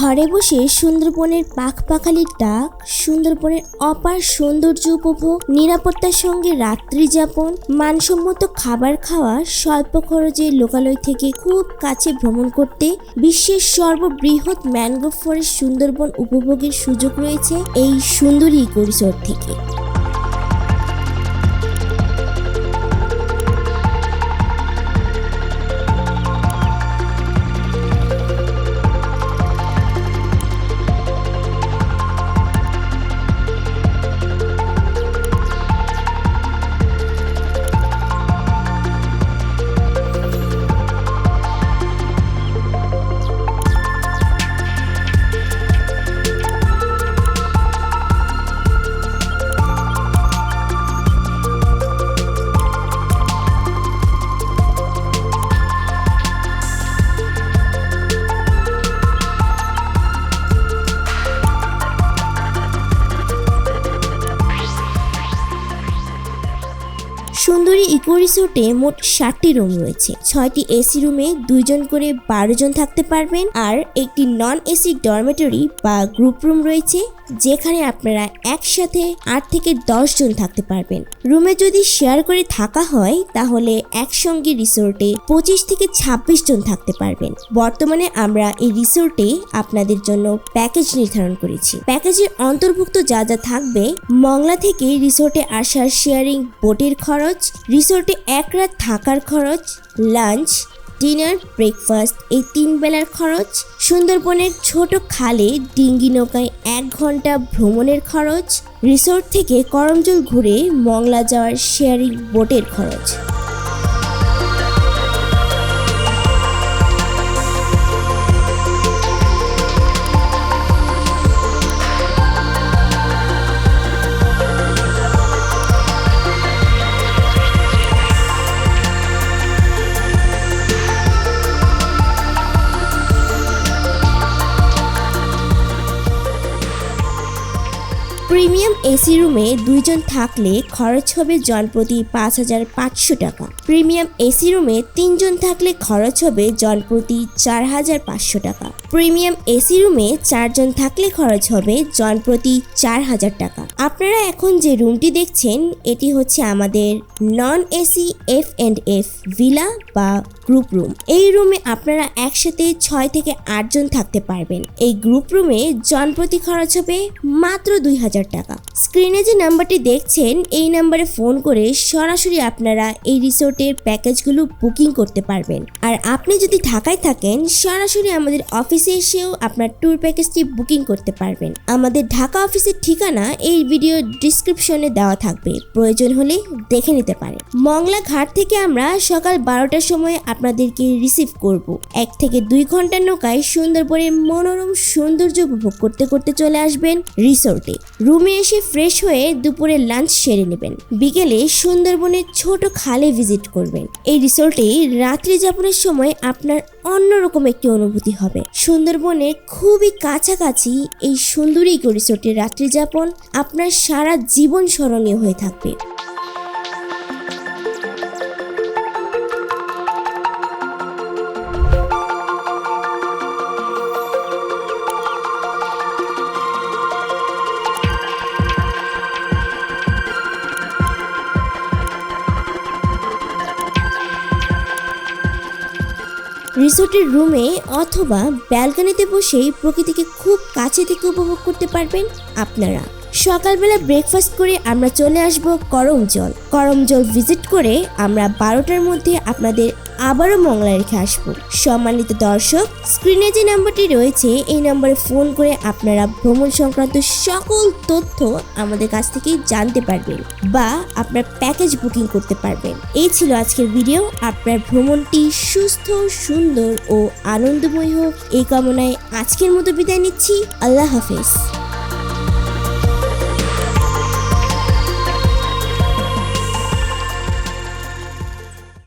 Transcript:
ঘরে বসে সুন্দরবনের পাখ পাখালির ডাক, সুন্দরবনের অপার সৌন্দর্য উপভোগ, নিরাপত্তার সঙ্গে রাত্রি যাপন, মানসম্মত খাবার খাওয়া, স্বল্প খরচে লোকালয় থেকে খুব কাছে ভ্রমণ করতে বিশ্বের সর্ববৃহৎ ম্যানগ্রোভ ফরেস্ট সুন্দরবন উপভোগের সুযোগ রয়েছে এই সুন্দরী ইকো রিসোর্ট থেকে। সুন্দরী ইকো রিসোর্টে মোট ষাটটি রুম রয়েছে। ছয়টি এসি রুমে দুইজন করে বারো জন থাকতে পারবেন আর একটি নন এসি ডরমেটরি বা গ্রুপ রুম রয়েছে, যেখানে আপনারা একসাথে আট থেকে দশ জন থাকতে পারবেন। রুমে যদি শেয়ার করে থাকা হয়, তাহলে একসঙ্গে রিসোর্টে পঁচিশ থেকে ছাব্বিশ জন থাকতে পারবেন। বর্তমানে আমরা এই রিসোর্টে আপনাদের জন্য প্যাকেজ নির্ধারণ করেছি। প্যাকেজের অন্তর্ভুক্ত যা যা থাকবে, মংলা থেকে রিসোর্টে আসার শেয়ারিং, বোটের খরচ রিসোর্টে এক রাত থাকার খরচ, লাঞ্চ, ডিনার, ব্রেকফাস্ট, এই তিন বেলার খরচ, সুন্দরবনের ছোট খালে ডিঙ্গি নৌকায় এক ঘণ্টা ভ্রমণের খরচ, রিসোর্ট থেকে করমজল ঘুরে মংলা যাওয়ার শেয়ারিং বোটের খরচ। প্রিমিয়াম এসি রুমে দুইজন থাকলে খরচ হবে জনপ্রতি পাঁচ হাজার পাঁচশো টাকা। প্রিমিয়াম এসি রুমে তিনজন থাকলে খরচ হবে জনপ্রতি চার হাজার পাঁচশো টাকা। প্রিমিয়াম এসি রুমে চারজন থাকলে খরচ হবে জনপ্রতি চার হাজার টাকা। আপনারা এখন যে রুমটি দেখছেন, এটি হচ্ছে আমাদের non AC F and F villa বা গ্রুপ রুম। এই রুমে আপনারা একসাথে ছয় থেকে আটজন থাকতে পারবেন। এই গ্রুপ রুমে জনপ্রতি খরচ হবে মাত্র দুই হাজার টাকা। স্ক্রিনে যে নাম্বারটি দেখছেন, এই নাম্বারে ফোন করে সরাসরি আপনারা এই রিসোর্টের প্যাকেজগুলো বুকিং করতে পারবেন। আর আপনি যদি ঢাকায় থাকেন, সরাসরি আমাদের অফিসে এসেও আপনার ট্যুর প্যাকেজটি বুকিং করতে পারবেন। আমাদের ঢাকা অফিসের ঠিকানা এই ভিডিও ডিসক্রিপশনে দেওয়া থাকবে। প্রয়োজন হলে দেখে নিতে পারেন। মংলা ঘাট থেকে আমরা সকাল বারোটার সময় আপনাদেরকে রিসিভ করব। এক থেকে দুই ঘণ্টার নৌকায় সুন্দরবনের মনোরম সৌন্দর্য উপভোগ করতে করতে চলে আসবেন রিসোর্টে। রুমে এসে ফ্রেশ হয়ে দুপুরে লাঞ্চ সেরে নেবেন। বিকেলে সুন্দরবনের ছোট খালে ভিজিট করবেন। এই রিসোর্টে রাত্রি যাপনের সময় আপনার অন্যরকম একটি অনুভূতি হবে। সুন্দরবনের খুবই কাছাকাছি এই সুন্দরী ইকো রিসোর্টের রাত্রি যাপন আপনার সারা জীবন স্মরণীয় হয়ে থাকবে। রিসোর্টের রুমে অথবা ব্যালকানিতে বসেই প্রকৃতিকে খুব কাছে থেকে উপভোগ করতে পারবেন আপনারা। সকালবেলা ব্রেকফাস্ট করে আমরা চলে আসব করম জল। করম জল ভিজিট করে আমরা বারোটার মধ্যে আপনাদের আবারও মংলা রেখে আসব। সম্মানিত দর্শক স্ক্রিনে যে নাম্বারটি রয়েছে, এই নম্বরে ফোন করে আপনারা ভ্রমণ সংক্রান্ত সকল তথ্য আমাদের কাছ থেকে জানতে পারবেন বা আপনার প্যাকেজ বুকিং করতে পারবেন। এই ছিল আজকের ভিডিও আপনার ভ্রমণটি সুস্থ, সুন্দর ও আনন্দময় হোক, এই কামনায় আজকের মতো বিদায় নিচ্ছি। আল্লাহ হাফেজ।